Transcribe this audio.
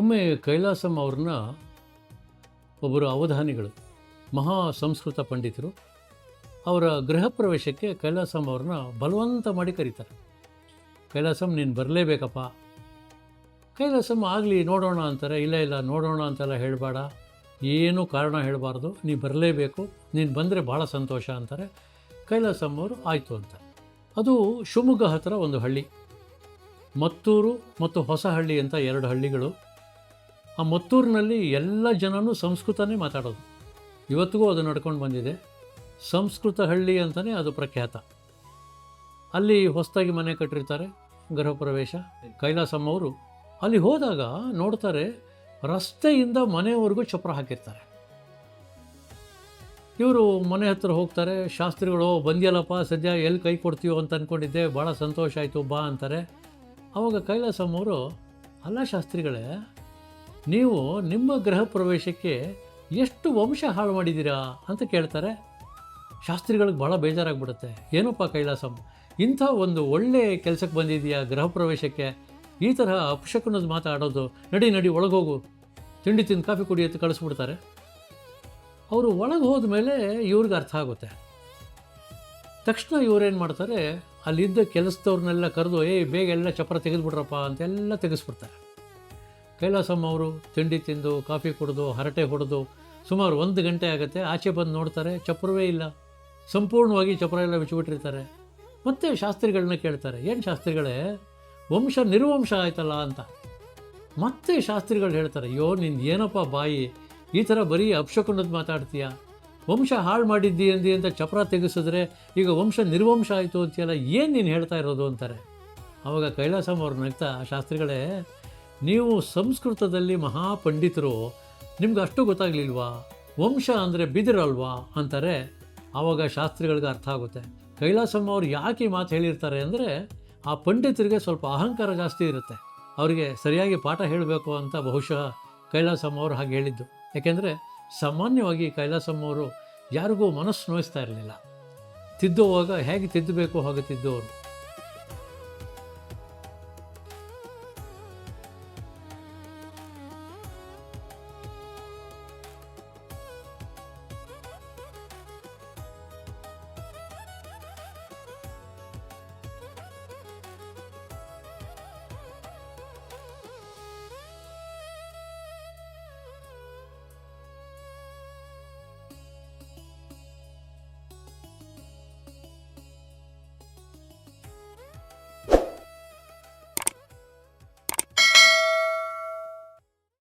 ಒಮ್ಮೆ ಕೈಲಾಸಂ ಅವ್ರನ್ನ ಒಬ್ಬರು ಅವಧಾನಿಗಳು, ಮಹಾ ಸಂಸ್ಕೃತ ಪಂಡಿತರು. ಅವರ ಗೃಹ ಪ್ರವೇಶಕ್ಕೆ ಕೈಲಾಸಂ ಅವ್ರನ್ನ ಬಲವಂತ ಮಾಡಿ ಕರೀತಾರೆ. ಕೈಲಾಸಂ ನೀನು ಬರಲೇಬೇಕಪ್ಪ. ಕೈಲಾಸಂ ಆಗಲಿ ನೋಡೋಣ ಅಂತಾರೆ. ಇಲ್ಲ ಇಲ್ಲ, ನೋಡೋಣ ಅಂತೆಲ್ಲ ಹೇಳಬೇಡ. ಏನೂ ಕಾರಣ ಹೇಳಬಾರ್ದು. ನೀ ಬರಲೇಬೇಕು. ನೀನು ಬಂದರೆ ಭಾಳ ಸಂತೋಷ ಅಂತಾರೆ. ಕೈಲಾಸಂ ಅವರು, ಆಯಿತು ಅಂತ ಅದು ಶಿವಮೊಗ್ಗ ಹತ್ತಿರ ಒಂದು ಹಳ್ಳಿ. ಮತ್ತೂರು ಮತ್ತು ಹೊಸಹಳ್ಳಿ ಅಂತ ಎರಡು ಹಳ್ಳಿಗಳು. ಆ ಮತ್ತೂರಿನಲ್ಲಿ ಎಲ್ಲ ಜನನೂ ಸಂಸ್ಕೃತನೇ ಮಾತಾಡೋದು. ಇವತ್ತಿಗೂ ಅದು ನಡ್ಕೊಂಡು ಬಂದಿದೆ. ಸಂಸ್ಕೃತ ಹಳ್ಳಿ ಅಂತಲೇ ಅದು ಪ್ರಖ್ಯಾತ. ಅಲ್ಲಿ ಹೊಸದಾಗಿ ಮನೆ ಕಟ್ಟಿರ್ತಾರೆ ಗೃಹ ಪ್ರವೇಶ ಕೈಲಾಸಮ್ಮ ಅವರು ಅಲ್ಲಿ ಹೋದಾಗ ನೋಡ್ತಾರೆ, ರಸ್ತೆಯಿಂದ ಮನೆಯವರೆಗೂ ಚಪ್ರ ಹಾಕಿರ್ತಾರೆ. ಇವರು ಮನೆ ಹತ್ರ ಹೋಗ್ತಾರೆ, ಶಾಸ್ತ್ರಿಗಳು ಬಂದ್ಯಲ್ಲಪ್ಪ, ಸದ್ಯ ಎಲ್ಲಿ ಕೈ ಕೊಡ್ತೀವೋ ಅಂತ ಅಂದ್ಕೊಂಡಿದ್ದೆ ಭಾಳ ಸಂತೋಷ ಆಯಿತು, ಬಾ ಅಂತಾರೆ. ಅವಾಗ ಕೈಲಾಸಮ್ಮವರು ಅಲ್ಲ ಶಾಸ್ತ್ರಿಗಳೇ ನೀವು ನಿಮ್ಮ ಗ್ರಹ ಪ್ರವೇಶಕ್ಕೆ ಎಷ್ಟು ವಂಶ ಹಾಳು ಮಾಡಿದ್ದೀರಾ ಅಂತ ಕೇಳ್ತಾರೆ. ಶಾಸ್ತ್ರಿಗಳಿಗೆ ಭಾಳ ಬೇಜಾರಾಗ್ಬಿಡುತ್ತೆ. ಏನಪ್ಪ ಕೈಲಾಸಂ? ಇಂಥ ಒಂದು ಒಳ್ಳೆ ಕೆಲಸಕ್ಕೆ ಬಂದಿದೆಯಾ ಗೃಹ ಪ್ರವೇಶಕ್ಕೆ? ಈ ತರಹ ಅಪಶಕುನದ ಮಾತಾಡೋದು, ನಡಿ ನಡಿ, ಒಳಗೋಗು. ತಿಂಡಿ ತಿಂದು ಕಾಫಿ ಕುಡಿ ಅಂತ ಕಳಿಸ್ಬಿಡ್ತಾರೆ. ಅವರು ಒಳಗೆ ಹೋದ ಮೇಲೆ ಇವ್ರಿಗೆ ಅರ್ಥ ಆಗುತ್ತೆ. ತಕ್ಷಣ ಇವರೇನು ಮಾಡ್ತಾರೆ? ಅಲ್ಲಿದ್ದ ಕೆಲಸದವ್ರನ್ನೆಲ್ಲ ಕರೆದು, ಏಯ್, ಬೇಗ ಎಲ್ಲ ಚಪ್ಪರ ತೆಗೆದುಬಿಡ್ರಪ್ಪ ಅಂತೆಲ್ಲ ತೆಗೆಸ್ಬಿಡ್ತಾರೆ. ಕೈಲಾಸಮ್ಮ ಅವರು ತಿಂಡಿ ತಿಂದು, ಕಾಫಿ ಕುಡಿದು, ಹರಟೆ ಹೊಡೆದು ಸುಮಾರು ಒಂದು ಗಂಟೆ ಆಗುತ್ತೆ. ಆಚೆ ಬಂದು ನೋಡ್ತಾರೆ, ಚಪ್ರವೇ ಇಲ್ಲ. ಸಂಪೂರ್ಣವಾಗಿ ಚಪ್ರ ಎಲ್ಲ ಬಿಚ್ಚಿಬಿಟ್ಟಿರ್ತಾರೆ. ಮತ್ತೆ ಶಾಸ್ತ್ರಿಗಳನ್ನ ಕೇಳ್ತಾರೆ, ಏನು ಶಾಸ್ತ್ರಿಗಳೇ, ವಂಶ ನಿರ್ವಂಶ ಆಯ್ತಲ್ಲ ಅಂತ. ಮತ್ತೆ ಶಾಸ್ತ್ರಿಗಳು ಹೇಳ್ತಾರೆ, ಅಯ್ಯೋ, ನಿಂದು ಏನಪ್ಪ ಬಾಯಿ? ಈ ಥರ ಬರೀ ಅಪ್ಶಕುನದ್ದು ಮಾತಾಡ್ತೀಯ? ವಂಶ ಹಾಳು ಮಾಡಿದ್ದಿ ಅಂದಿ ಅಂತ ಚಪ್ರ ತೆಗೆಸಿದ್ರೆ ಈಗ ವಂಶ ನಿರ್ವಂಶ ಆಯಿತು ಅಂತೀಯಲ್ಲ, ಏನು ನೀನು ಹೇಳ್ತಾ ಇರೋದು? ಅಂತಾರೆ. ಆವಾಗ ಕೈಲಾಸಮ್ಮ ಅವ್ರು ನಗ್ತಾ ಶಾಸ್ತ್ರಿಗಳೇ ನೀವು ಸಂಸ್ಕೃತದಲ್ಲಿ ಮಹಾಪಂಡಿತರು, ನಿಮ್ಗೆ ಅಷ್ಟು ಗೊತ್ತಾಗಲಿಲ್ವಾ? ವಂಶ ಅಂದರೆ ಬಿದಿರಲ್ವಾ? ಅಂತಾರೆ. ಆವಾಗ ಶಾಸ್ತ್ರಿಗಳಿಗೆ ಅರ್ಥ ಆಗುತ್ತೆ. ಕೈಲಾಸಮ್ಮ ಅವ್ರು ಯಾಕೆ ಈ ಮಾತು ಹೇಳಿರ್ತಾರೆ ಅಂದರೆ, ಆ ಪಂಡಿತರಿಗೆ ಸ್ವಲ್ಪ ಅಹಂಕಾರ ಜಾಸ್ತಿ ಇರುತ್ತೆ. ಅವರಿಗೆ ಸರಿಯಾಗಿ ಪಾಠ ಹೇಳಬೇಕು ಅಂತ ಬಹುಶಃ ಕೈಲಾಸಮ್ಮ ಅವರು ಹಾಗೆ ಹೇಳಿದ್ದು. ಯಾಕೆಂದರೆ, ಸಾಮಾನ್ಯವಾಗಿ ಕೈಲಾಸಮ್ಮ ಅವರು ಯಾರಿಗೂ ಮನಸ್ಸು ನೋಯಿಸ್ತಾ ಇರಲಿಲ್ಲ. ತಿದ್ದುವಾಗ ಹೇಗೆ ತಿದ್ದಬೇಕು ಹಾಗೆ ತಿದ್ದೋರು.